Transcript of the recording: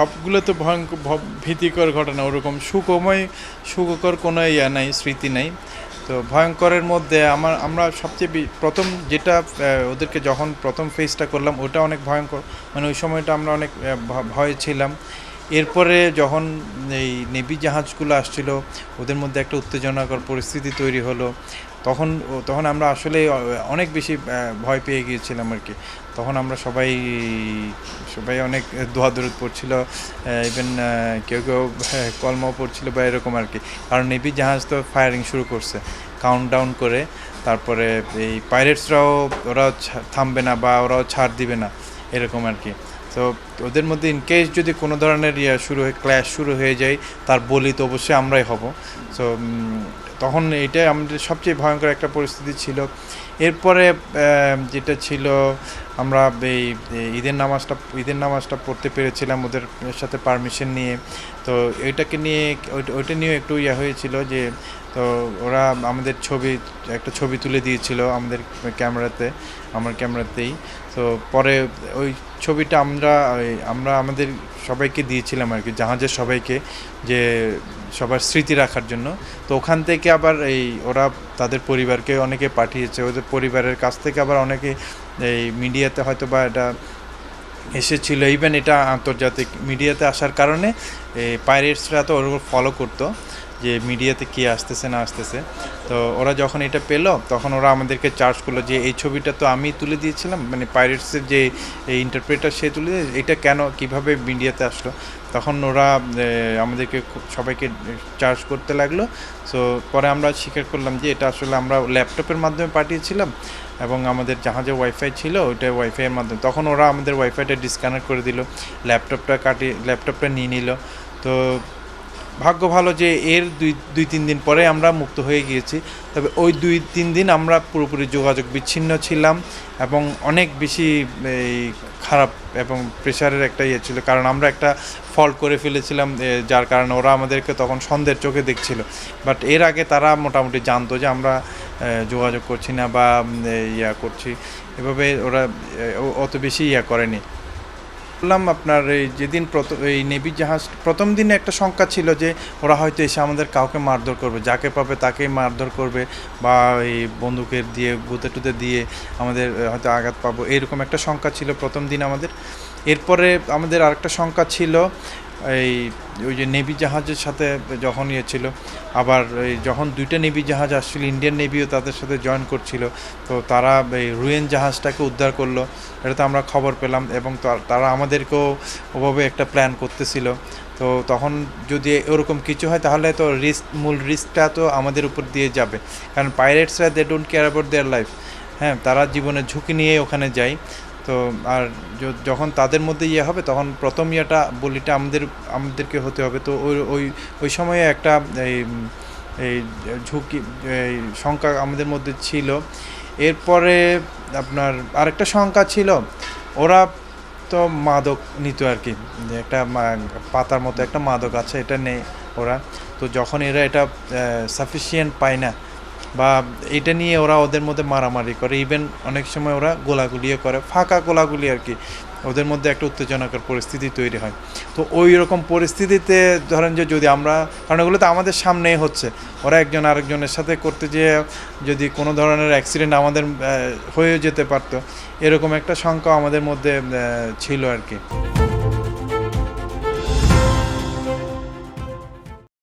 সবগুলো তো ভয়ঙ্কর ভীতিকর ঘটনা, ওরকম সুখময়, সুখকর কোনো ইয়া নাই, স্মৃতি নাই। তো ভয়ঙ্করের মধ্যে আমার, আমরা সবচেয়ে প্রথম যেটা ওদেরকে যখন প্রথম ফেসটা করলাম, ওটা অনেক ভয়ঙ্কর। মানে ওই সময়টা আমরা অনেক ভয়ে ছিলাম। এরপরে যখন এই নেভি জাহাজগুলো আসছিল, ওদের মধ্যে একটা উত্তেজনাকর পরিস্থিতি তৈরি হলো। তখন তখন আমরা আসলে অনেক বেশি ভয় পেয়ে গিয়েছিলাম আর কি। তখন আমরা সবাই সবাই অনেক দোয়া দরুদ পড়ছিল ইভেন কেউ কেউ কলমাও পড়ছিল বা এরকম আর কি। কারণ নেভি জাহাজ তো ফায়ারিং শুরু করছে কাউন্ট ডাউন করে, তারপরে এই পাইরেটসরাও ওরাও থামবে না বা ওরাও ছাড় দিবে না, এরকম আর কি। তো ওদের মধ্যে ইনকেস যদি কোনো ধরনের ইয়ে শুরু হয়ে ক্ল্যাশ শুরু হয়ে যায়, তার বলি তো অবশ্যই আমরাই হব। সো তখন এইটাই আমাদের সবচেয়ে ভয়ঙ্কর একটা পরিস্থিতি ছিল। এরপরে যেটা ছিল, আমরা এই ঈদের নামাজটা ঈদের নামাজটা পড়তে পেরেছিলাম ওদের সাথে পারমিশন নিয়ে। তো এটাকে নিয়ে ওইটা- নিয়েও একটু ইয়ে হয়েছিল যে, তো ওরা আমাদের ছবি, একটা ছবি তুলে দিয়েছিল আমাদের ক্যামেরাতে, আমার ক্যামেরাতেই। তো পরে ওই ছবিটা আমরা আমরা আমাদের সবাইকে দিয়েছিলাম আর কি, জাহাজের সবাইকে, যে সবার স্মৃতি রাখার জন্য। তো ওখান থেকে আবার এই ওরা তাদের পরিবারকে অনেকে পাঠিয়েছে। ওদের পরিবারের কাছ থেকে আবার অনেকে এই মিডিয়াতে হয়তো বা এটা এসেছিল। ইভেন এটা আন্তর্জাতিক মিডিয়াতে আসার কারণে, এই পাইরেটসরা তো ওর ফলো করতো। যে মিডিয়াতে কি আসতেছে, না আসতেছে। তো ওরা যখন এটা পেল, তখন ওরা আমাদেরকে চার্জ করল যে, এই ছবিটা তো আমি তুলে দিয়েছিলাম মানে পাইরেটসের যে এই ইন্টারপ্রেটার সে তুলে এটা কেন, কীভাবে মিডিয়াতে আসলো? তখন ওরা আমাদেরকে খুব, সবাইকে চার্জ করতে লাগল। সো পরে আমরা স্বীকার করলাম যে, এটা আসলে আমরা ল্যাপটপের মাধ্যমে পাঠিয়েছিলাম এবং আমাদের জাহাজে ওয়াইফাই ছিল, ওইটা ওয়াইফাইয়ের মাধ্যমে। তখন ওরা আমাদের ওয়াইফাইটা ডিসকানেক্ট করে দিল ল্যাপটপটা কাটিয়ে ল্যাপটপটা নিয়ে নিল। তো ভাগ্য ভালো যে এর দুই দুই, তিন দিন পরে আমরা মুক্ত হয়ে গিয়েছি। তবে ওই দুই, তিন দিন আমরা পুরোপুরি যোগাযোগ বিচ্ছিন্ন ছিলাম এবং অনেক বেশি এই খারাপ এবং প্রেশারের একটা ইয়ে ছিল। কারণ আমরা একটা ফল্ট করে ফেলেছিলাম যার কারণে ওরা আমাদেরকে তখন সন্ধ্যের চোখে দেখছিল। বাট এর আগে তারা মোটামুটি জানতো যে আমরা যোগাযোগ করছি না বা ইয়া করছি। এভাবে ওরা অত বেশি ইয়া করেনি। বললাম আপনার এই যেদিন প্রথম এই নেভি জাহাজ, প্রথম দিনে একটা শঙ্কা ছিল যে ওরা হয়তো এসে আমাদের কাউকে মারধর করবে, যাকে পাবে তাকেই মারধর করবে, বা এই বন্দুকের দিয়ে, গুতে টুতে দিয়ে আমাদের হয়তো আঘাত পাবো, এরকম একটা শঙ্কা ছিল প্রথম দিন আমাদের। এরপরে আমাদের আরেকটা শঙ্কা ছিল এই, ওই যে নেভি জাহাজের সাথে যখন ইয়ে ছিল, আবার যখন দুইটা নেভি জাহাজ আসছিল, ইন্ডিয়ান নেভিও তাদের সাথে জয়েন করছিল, তো তারা এই রুয়েন জাহাজটাকে উদ্ধার করল, এটা তো আমরা খবর পেলাম এবং তারা আমাদেরকেও ওভাবে একটা প্ল্যান করতেছিল। তো তখন যদি ওরকম কিছু হয়, তাহলে তো রিস্ক মূল রিস্কটা তো আমাদের উপর দিয়ে যাবে। কারণ পাইরেটসরা they don't care about their life হ্যাঁ তারা জীবনের ঝুঁকি নিয়ে ওখানে যায়। তো আর যখন তাদের মধ্যে ইয়ে হবে, তখন প্রথম ইয়েটা, বলিটা আমাদের, আমাদেরকে হতে হবে। তো ওই ওই ওই সময়ে একটা এই এই ঝুঁকি, এই শঙ্কা আমাদের মধ্যে ছিল। এরপরে আপনার আরেকটা শঙ্কা ছিল, ওরা তো মাদক নিত আর কি। একটা পাতার মতো একটা মাদক আছে, এটা নেই ওরা। তো যখন এরা এটা সাফিসিয়েন্ট পায় না বা এটা নিয়ে ওরা ওদের মধ্যে মারামারি করে ইভেন অনেক সময় ওরা গোলাগুলিও করে, ফাঁকা গোলাগুলি আর কি, ওদের মধ্যে একটা উত্তেজনাকর পরিস্থিতি তৈরি হয়। তো ওই রকম পরিস্থিতিতে ধরেন যে যদি আমরা, কারণ এগুলো তো আমাদের সামনেই হচ্ছে, ওরা একজন আরেকজনের সাথে করতে যেয়ে যদি কোনো ধরনের অ্যাক্সিডেন্ট আমাদের হয়ে যেতে পারতো, এরকম একটা শঙ্কা আমাদের মধ্যে ছিল আর কি।